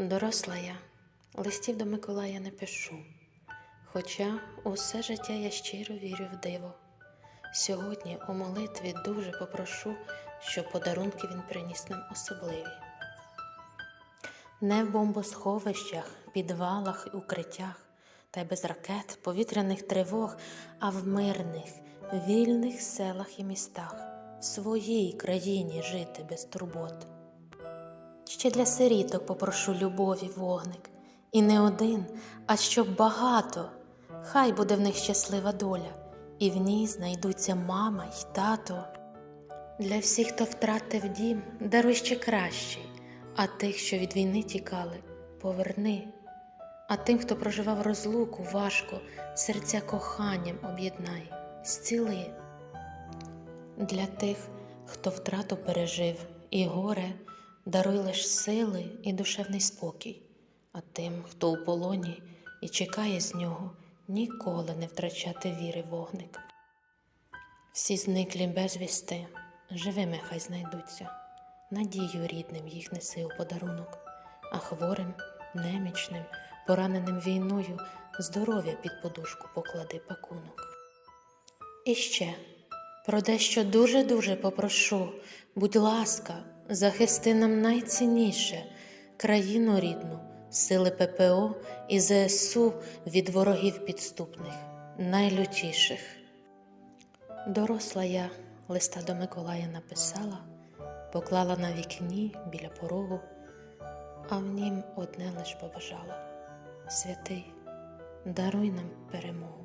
Доросла я, листів до Миколая не пишу, хоча усе життя я щиро вірю в диво. Сьогодні у молитві дуже попрошу, щоб подарунки він приніс нам особливі. Не в бомбосховищах, підвалах і укриттях, та й без ракет, повітряних тривог, а в мирних, вільних селах і містах, в своїй країні жити без турбот. Ще для сиріток попрошу любові вогник, і не один, а щоб багато. Хай буде в них щаслива доля, і в ній знайдуться мама й тато. Для всіх, хто втратив дім, даруй ще кращий, а тих, що від війни тікали, поверни. А тим, хто проживав розлуку важко, серця коханням об'єднай, зціли. Для тих, хто втрату пережив і горе, даруй лиш сили і душевний спокій, а тим, хто у полоні і чекає з нього, ніколи не втрачати віри вогник. Всі зниклі безвісти, живими хай знайдуться, надію рідним їх неси у подарунок, а хворим, немічним, пораненим війною здоров'я під подушку поклади пакунок. І ще про дещо дуже-дуже попрошу, будь ласка, захисти нам найцінніше країну рідну, сили ППО і ЗСУ від ворогів підступних, найлютіших. Доросла я листа до Миколая написала, поклала на вікні біля порогу, а в нім одне лиш побажала Святий, даруй нам перемогу.